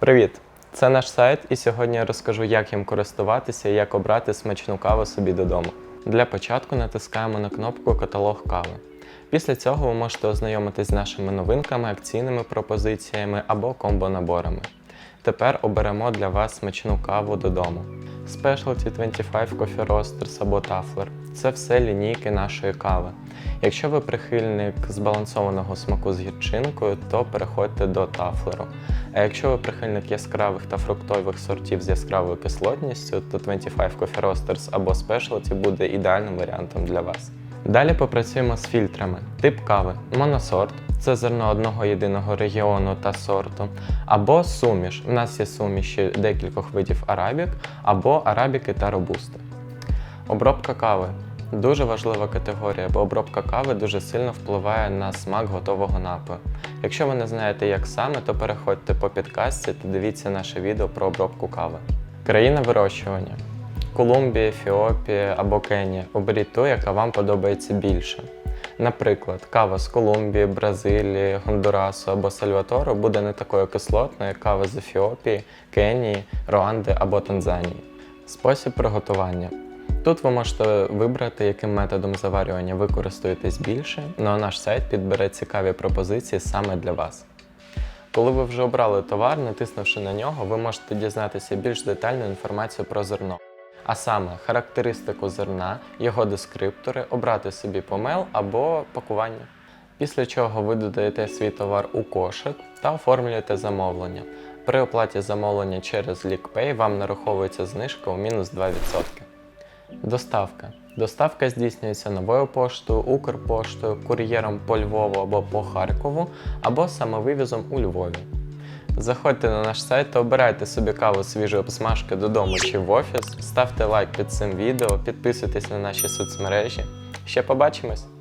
Привіт! Це наш сайт, і сьогодні я розкажу, як їм користуватися і як обрати смачну каву собі додому. Для початку натискаємо на кнопку Каталог кави. Після цього ви можете ознайомитись з нашими новинками, акційними пропозиціями або комбо-наборами. Тепер оберемо для вас смачну каву додому. Specialty 25 Coffee Roasters або Tuffler – це все лінійки нашої кави. Якщо ви прихильник збалансованого смаку з гірчинкою, то переходьте до тафлеру. А якщо ви прихильник яскравих та фруктових сортів з яскравою кислотністю, то 25 Coffee Roasters або Specialty буде ідеальним варіантом для вас. Далі попрацюємо з фільтрами. Тип кави моносорт це зерно одного єдиного регіону та сорту, або суміш. У нас є суміші декількох видів арабік, або арабіки та робусти. Обробка кави дуже важлива категорія, бо обробка кави дуже сильно впливає на смак готового напою. Якщо ви не знаєте, як саме, то переходьте по підкастці та дивіться наше відео про обробку кави. Країна вирощування. Колумбія, Ефіопія або Кенія. Оберіть ту, яка вам подобається більше. Наприклад, кава з Колумбії, Бразилії, Гондурасу або Сальватору буде не такою кислотною, як кава з Ефіопії, Кенії, Руанди або Танзанії. Спосіб приготування. Тут ви можете вибрати, яким методом заварювання ви користуєтесь більше, ну а наш сайт підбере цікаві пропозиції саме для вас. Коли ви вже обрали товар, натиснувши на нього, ви можете дізнатися більш детальну інформацію про зерно. А саме характеристику зерна, його дескриптори, обрати собі помел або пакування. Після чого ви додаєте свій товар у кошик та оформлюєте замовлення. При оплаті замовлення через LeakPay вам нараховується знижка у мінус 2%. Доставка. Доставка здійснюється новою поштою, Укрпоштою, кур'єром по Львову або по Харкову, або самовивізом у Львові. Заходьте на наш сайт та обирайте собі каву свіжої обсмажки додому чи в офіс, ставте лайк під цим відео, підписуйтесь на наші соцмережі. Ще побачимось!